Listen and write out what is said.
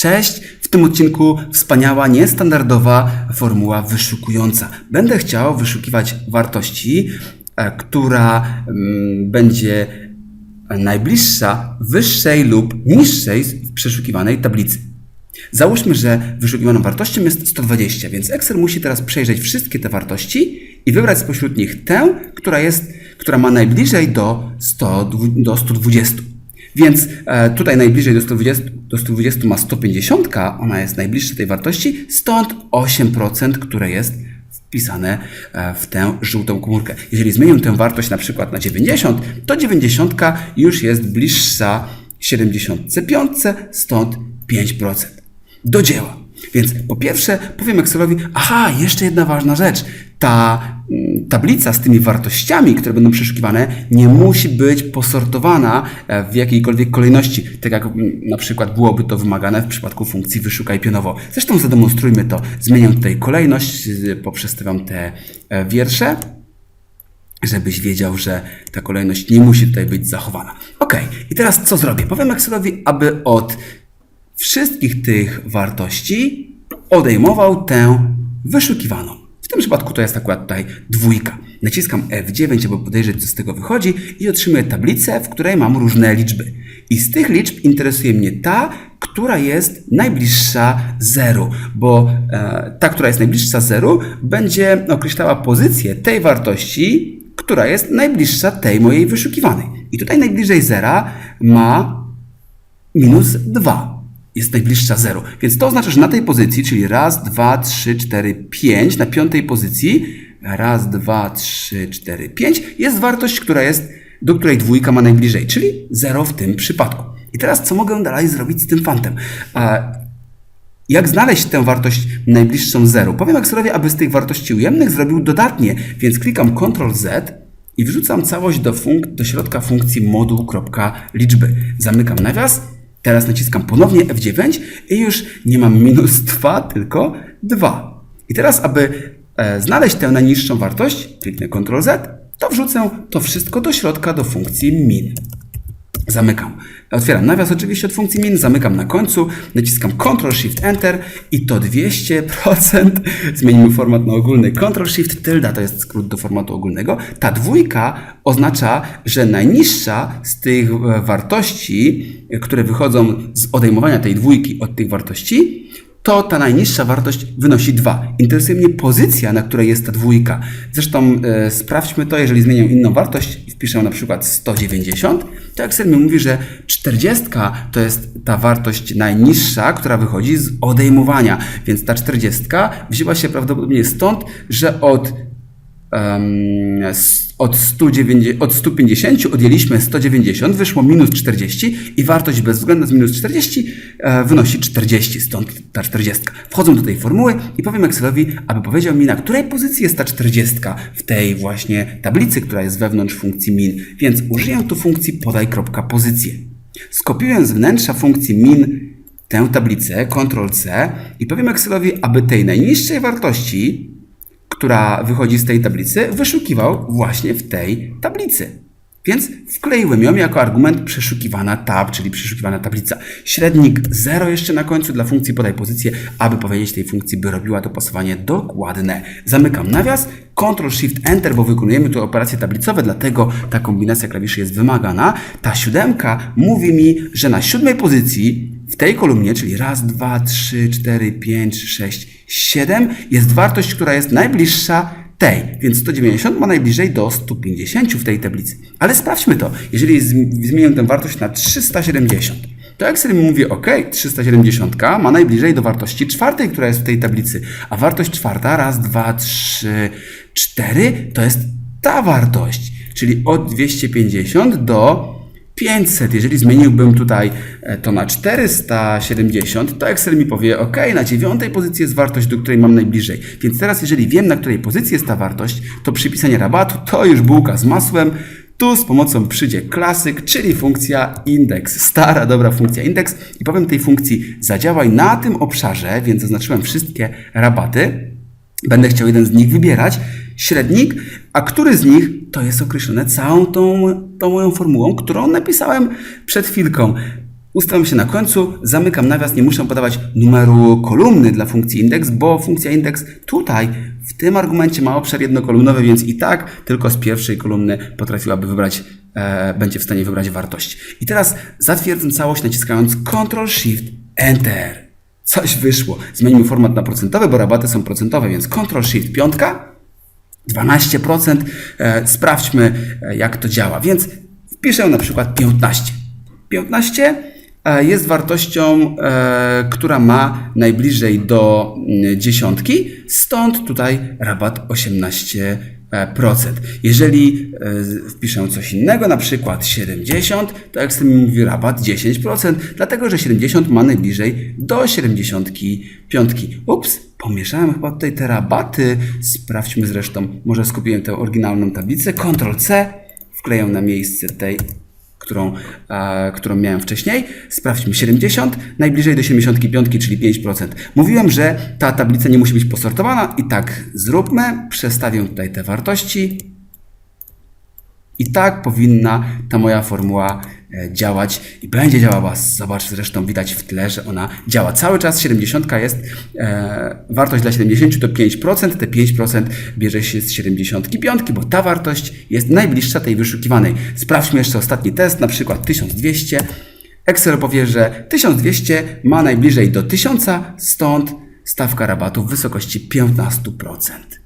Cześć, w tym odcinku wspaniała, niestandardowa formuła wyszukująca. Będę chciał wyszukiwać wartości, e, która mm, będzie najbliższa wyższej lub niższej w przeszukiwanej tablicy. Załóżmy, że wyszukiwaną wartością jest 120, więc Excel musi teraz przejrzeć wszystkie te wartości i wybrać spośród nich tę, która, jest, która ma najbliżej do, 100, do 120. Więc e, tutaj najbliżej do 120, do 120 ma 150, ona jest najbliższa tej wartości, stąd 8%, które jest wpisane e, w tę żółtą komórkę. Jeżeli zmienię tę wartość na przykład na 90, to 90 już jest bliższa 75, stąd 5%. Do dzieła. Więc po pierwsze powiem Excelowi, aha, jeszcze jedna ważna rzecz. Ta mm, tablica z tymi wartościami, które będą przeszukiwane, nie musi być posortowana e, w jakiejkolwiek kolejności, tak jak mm, na przykład byłoby to wymagane w przypadku funkcji wyszukaj pionowo. Zresztą zademonstrujmy to. Zmienię tutaj kolejność, poprzestawiam te e, wiersze żebyś wiedział, że ta kolejność nie musi tutaj być zachowana. Ok, i teraz co zrobię? Powiem Excelowi, aby od wszystkich tych wartości odejmował tę wyszukiwaną. W tym przypadku to jest akurat tutaj dwójka. Naciskam F9, aby podejrzeć, co z tego wychodzi i otrzymuję tablicę, w której mam różne liczby. I z tych liczb interesuje mnie ta, która jest najbliższa zeru, bo e, ta, która jest najbliższa zeru, będzie określała pozycję tej wartości, która jest najbliższa tej mojej wyszukiwanej. I tutaj najbliżej zera ma minus 2. Jest najbliższa 0. Więc to oznacza, że na tej pozycji, czyli raz, dwa, trzy, cztery, pięć, na piątej pozycji, raz, dwa, trzy, cztery, pięć, jest wartość, która jest, do której dwójka ma najbliżej, czyli 0 w tym przypadku. I teraz co mogę dalej zrobić z tym fantem? Jak znaleźć tę wartość najbliższą 0? Powiem Excelowi, aby z tych wartości ujemnych zrobił dodatnie, więc klikam Ctrl Z i wrzucam całość do, do środka funkcji moduł.liczby. Zamykam nawias, teraz naciskam ponownie F9 i już nie mam minus 2, tylko 2. I teraz, aby e, znaleźć tę najniższą wartość, kliknę Ctrl Z, to wrzucę to wszystko do środka do funkcji min. Zamykam. Otwieram nawias oczywiście od funkcji min, zamykam na końcu, naciskam Ctrl Shift Enter i to 200%. Zmienimy format na ogólny. Ctrl Shift tilde to jest skrót do formatu ogólnego. Ta dwójka oznacza, że najniższa z tych e, wartości, e, które wychodzą z odejmowania tej dwójki od tych wartości, to ta najniższa wartość wynosi 2. Interesuje mnie pozycja, na której jest ta dwójka. Zresztą e, sprawdźmy to, jeżeli zmienię inną wartość wpiszę na przykład 190, to Excel mi mówi, że 40 to jest ta wartość najniższa, która wychodzi z odejmowania. Więc ta 40 wzięła się prawdopodobnie stąd, że od um, od, 190, od 150 odjęliśmy 190, wyszło minus 40 i wartość bezwzględna z minus 40 e, wynosi 40, stąd ta 40. Wchodzę do tej formuły i powiem Excelowi, aby powiedział mi, na której pozycji jest ta 40 w tej właśnie tablicy, która jest wewnątrz funkcji min. Więc użyję tu funkcji podaj.pozycję. Skopiuję z wnętrza funkcji min tę tablicę, Ctrl-C i powiem Excelowi, aby tej najniższej wartości która wychodzi z tej tablicy, wyszukiwał właśnie w tej tablicy. Więc wkleiłem ją jako argument przeszukiwana tab, czyli przeszukiwana tablica. Średnik 0 jeszcze na końcu dla funkcji podaj pozycję, aby powiedzieć tej funkcji, by robiła dopasowanie dokładne. Zamykam nawias, Ctrl Shift Enter, bo wykonujemy tu operacje tablicowe, dlatego ta kombinacja klawiszy jest wymagana. Ta siódemka mówi mi, że na siódmej pozycji w tej kolumnie, czyli raz, dwa, trzy, cztery, pięć, sześć, siedem, jest wartość, która jest najbliższa tej, więc 190 ma najbliżej do 150 w tej tablicy. Ale sprawdźmy to. Jeżeli zm- zmienię tę wartość na 370, to Excel mi mówi, OK, 370 ma najbliżej do wartości czwartej, która jest w tej tablicy. A wartość czwarta, raz, dwa, trzy, cztery, to jest ta wartość. Czyli od 250 do 500. Jeżeli zmieniłbym tutaj e, to na 470, to Excel mi powie, OK, na dziewiątej pozycji jest wartość, do której mam najbliżej. Więc teraz, jeżeli wiem, na której pozycji jest ta wartość, to przypisanie rabatu to już bułka z masłem. Tu z pomocą przyjdzie klasyk, czyli funkcja index. Stara, dobra funkcja index. I powiem tej funkcji zadziałaj na tym obszarze, więc zaznaczyłem wszystkie rabaty. Będę chciał jeden z nich wybierać, średnik, a który z nich to jest określone całą tą, tą moją formułą, którą napisałem przed chwilką. Ustawiam się na końcu, zamykam nawias, nie muszę podawać numeru kolumny dla funkcji indeks, bo funkcja indeks tutaj w tym argumencie ma obszar jednokolumnowy, więc i tak tylko z pierwszej kolumny potrafiłaby wybrać, e, będzie w stanie wybrać wartość. I teraz zatwierdzam całość naciskając Ctrl Shift Enter. Coś wyszło. Zmienimy format na procentowy, bo rabaty są procentowe, więc Ctrl Shift piątka 12%. E, sprawdźmy, e, jak to działa. Więc wpiszę na przykład 15. 15 e, jest wartością, e, która ma najbliżej do mm, dziesiątki, stąd tutaj rabat 18%. Jeżeli e, z- wpiszę coś innego, na przykład 70, to jak sobie mówi rabat 10%, dlatego że 70 ma najbliżej do 75. Ups, pomieszałem chyba tutaj te rabaty. Sprawdźmy zresztą, może skupiłem tę oryginalną tablicę. Ctrl C, wkleję na miejsce tej którą, e, którą miałem wcześniej. Sprawdźmy 70, najbliżej do 75, czyli 5%. Mówiłem, że ta tablica nie musi być posortowana i tak zróbmy. Przestawię tutaj te wartości. I tak powinna ta moja formuła działać i będzie działała. Zobacz, zresztą widać w tle, że ona działa. Cały czas 70 jest, e, wartość dla 70 to 5%, te 5% bierze się z 75, bo ta wartość jest najbliższa tej wyszukiwanej. Sprawdźmy jeszcze ostatni test, na przykład 1200. Excel powie, że 1200 ma najbliżej do 1000, stąd stawka rabatu w wysokości 15%.